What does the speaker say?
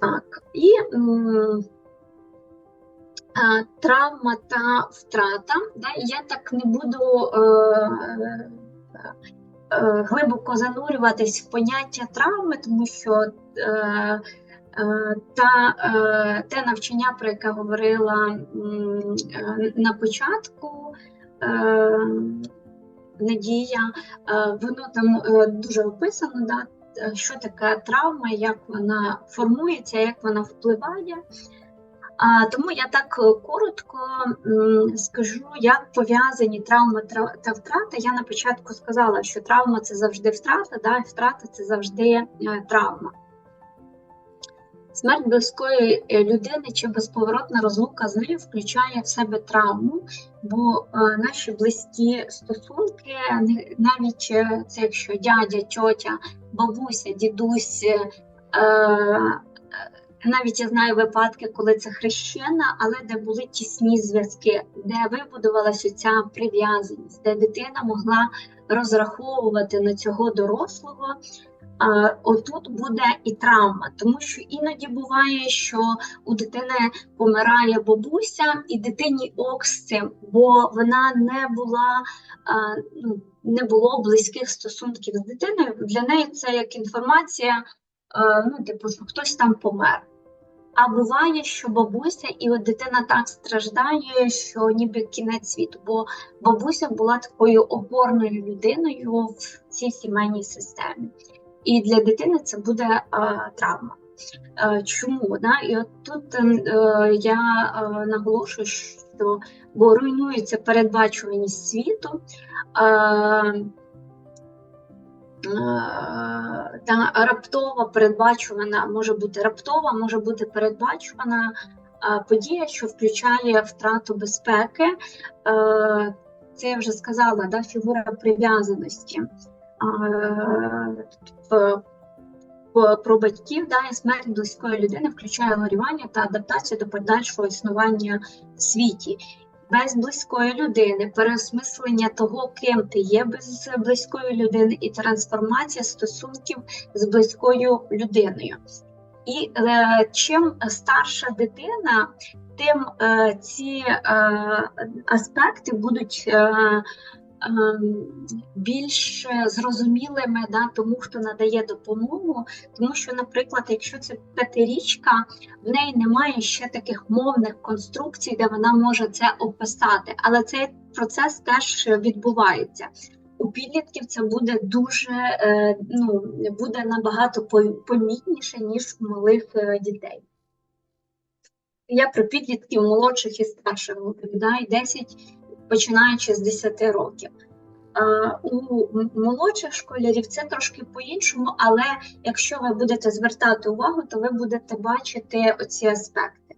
Так, і травма та втрата. Да? Я так не буду е, е, глибоко занурюватись в поняття травми, тому що е, та те навчання, про яке говорила на початку. Надія, воно там дуже описано, да, що таке травма, як вона формується, як вона впливає. А, Тому я так е, коротко скажу, як пов'язані травма та втрата. Я на початку сказала, що травма це завжди втрата, да, і втрата це завжди е, травма. Смерть близької е, людини чи безповоротна розлука з нею включає в себе травму, бо е, наші близькі стосунки, навіть е, це якщо дядя, тьотя, бабуся, дідусь, навіть я знаю випадки, коли це хрещена, але де були тісні зв'язки, де вибудувалася ця прив'язаність, де дитина могла розраховувати на цього дорослого. Отут буде і травма, тому що іноді буває, що у дитини помирає бабуся, і дитині ок з цим, бо вона не була ну, не було близьких стосунків з дитиною. Для неї це як інформація, ну, типу, що хтось там помер. А буває, що бабуся, і от дитина так страждає, що ніби кінець світу, бо бабуся була такою опорною людиною в цій сімейній системі. І для дитини це буде е, травма. Е, чому? Да? І от тут е, я наголошую, що бо руйнується передбачуваність світу. Та раптова передбачувана може бути раптова, може бути передбачувана подія, що включає втрату безпеки. Це я вже сказала, да, фігура прив'язаності в- про батьків, да, і смерть близької людини включає горювання та адаптацію до подальшого існування в світі без близької людини, переосмислення того, ким ти є без близької людини, і трансформація стосунків з близькою людиною. І е, чим старша дитина, тим е, ці е, аспекти будуть е, більш зрозумілими да, тому, хто надає допомогу. Тому що, наприклад, якщо це п'ятирічка, в неї немає ще таких мовних конструкцій, де вона може це описати. Але цей процес теж відбувається. У підлітків це буде дуже е, ну, буде набагато помітніше, ніж у малих е, дітей. Я про підлітків молодших і старших да, 10, починаючи з 10 років. У молодших школярів це трошки по-іншому, але якщо ви будете звертати увагу, то ви будете бачити оці аспекти.